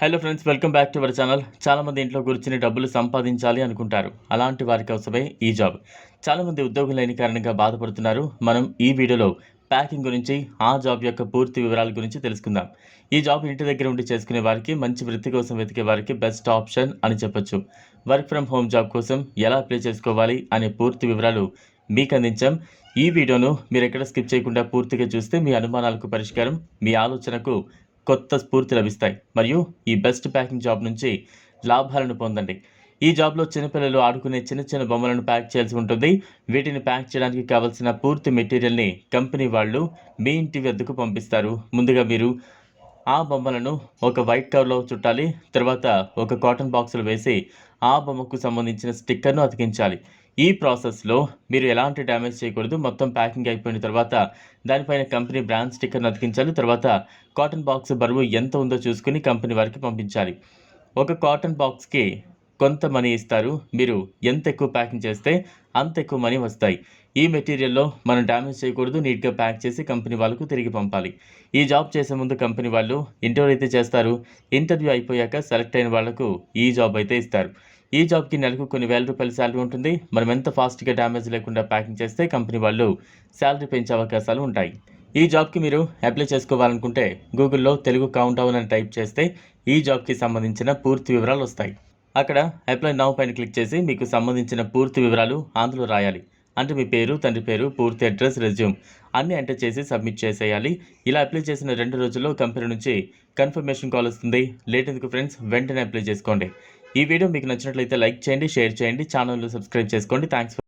Hello friends welcome back to our channel చాలామంది ఇంట్లో కూర్చుని డబ్బులు సంపాదించాలి అనుకుంటారు. అలాంటి వారి కోసమే ఈ జాబ్ చాలామంది ఉద్యోగం లేని కారణంగా బాధపడుతున్నారు. మనం ఈ వీడియోలో ప్యాకింగ్ గురించి ఆ జాబ్ యొక్క పూర్తి వివరాల గురించి తెలుసుకుందాం. ఈ జాబ్ ఇంటి దగ్గర ఉండి చేసుకునే వారికి మంచి వృత్తి కోసం వెతికే వారికి బెస్ట్ ఆప్షన్ అని చెప్పొచ్చు. వర్క్ ఫ్రమ్ హోమ్ జాబ్ కోసం ఎలా అప్లై చేసుకోవాలి అనే పూర్తి వివరాలు మీకు అందించాం. ఈ వీడియోను మీరు ఎక్కడ స్కిప్ చేయకుండా పూర్తిగా చూస్తే మీ అనుమానాలకు పరిష్కారం మీ ఆలోచనకు కొత్త స్ఫూర్తి లభిస్తాయి. మరియు ఈ బెస్ట్ ప్యాకింగ్ జాబ్ నుంచి లాభాలను పొందండి. ఈ జాబ్లో చిన్నపిల్లలు ఆడుకునే చిన్న చిన్న బొమ్మలను ప్యాక్ చేయాల్సి ఉంటుంది. వీటిని ప్యాక్ చేయడానికి కావాల్సిన పూర్తి మెటీరియల్ని కంపెనీ వాళ్ళు మీ ఇంటి వద్దకు పంపిస్తారు. ముందుగా మీరు ఆ బొమ్మలను ఒక వైట్ కవర్లో చుట్టాలి తర్వాత ఒక కాటన్ బాక్సులు వేసి ఆ బొమ్మకు సంబంధించిన స్టిక్కర్ను అతికించాలి. ఈ ప్రాసెస్లో మీరు ఎలాంటి డ్యామేజ్ చేయకూడదు మొత్తం ప్యాకింగ్ అయిపోయిన తర్వాత దానిపైన కంపెనీ బ్రాండ్ స్టిక్కర్ను అతికించాలి తర్వాత కాటన్ బాక్స్ బరువు ఎంత ఉందో చూసుకుని కంపెనీ వారికి పంపించాలి. ఒక కాటన్ బాక్స్కి కొంత మనీ ఇస్తారు. మీరు ఎంత ఎక్కువ ప్యాకింగ్ చేస్తే అంత ఎక్కువ మనీ వస్తాయి. ఈ మెటీరియల్లో మనం డ్యామేజ్ చేయకూడదు. నీట్గా ప్యాక్ చేసి కంపెనీ వాళ్ళకు తిరిగి పంపాలి. ఈ జాబ్ చేసే ముందు కంపెనీ వాళ్ళు ఇంటర్వ్యూ అయితే చేస్తారు. ఇంటర్వ్యూ అయిపోయాక సెలెక్ట్ అయిన వాళ్ళకు ఈ జాబ్ అయితే ఇస్తారు. ఈ జాబ్కి నెలకు కొన్ని వేల రూపాయల శాలరీ ఉంటుంది. మనం ఎంత ఫాస్ట్గా డ్యామేజ్ లేకుండా ప్యాకింగ్ చేస్తే కంపెనీ వాళ్ళు శాలరీ పెంచే అవకాశాలు ఉంటాయి. ఈ జాబ్కి మీరు అప్లై చేసుకోవాలనుకుంటే గూగుల్లో తెలుగు కౌంట్ డౌన్ అని టైప్ చేస్తే ఈ జాబ్కి సంబంధించిన పూర్తి వివరాలు వస్తాయి. అక్కడ అప్లై నౌ పైన క్లిక్ చేసి మీకు సంబంధించిన పూర్తి వివరాలు అందులో రాయాలి. అంటే మీ పేరు తండ్రి పేరు పూర్తి అడ్రస్ రెజ్యూమ్ అన్ని ఎంటర్ చేసి సబ్మిట్ చేసేయాలి. ఇలా అప్లై చేసిన రెండు రోజుల్లో కంపెనీ నుంచి కన్ఫర్మేషన్ కాల్ వస్తుంది. లేట్ ఎందుకు ఫ్రెండ్స్? వెంటనే అప్లై చేసుకోండి. ఈ వీడియో మీకు నచ్చినట్లయితే లైక్ చేయండి షేర్ చేయండి ఛానల్ సబ్స్క్రైబ్ చేసుకోండి. థ్యాంక్స్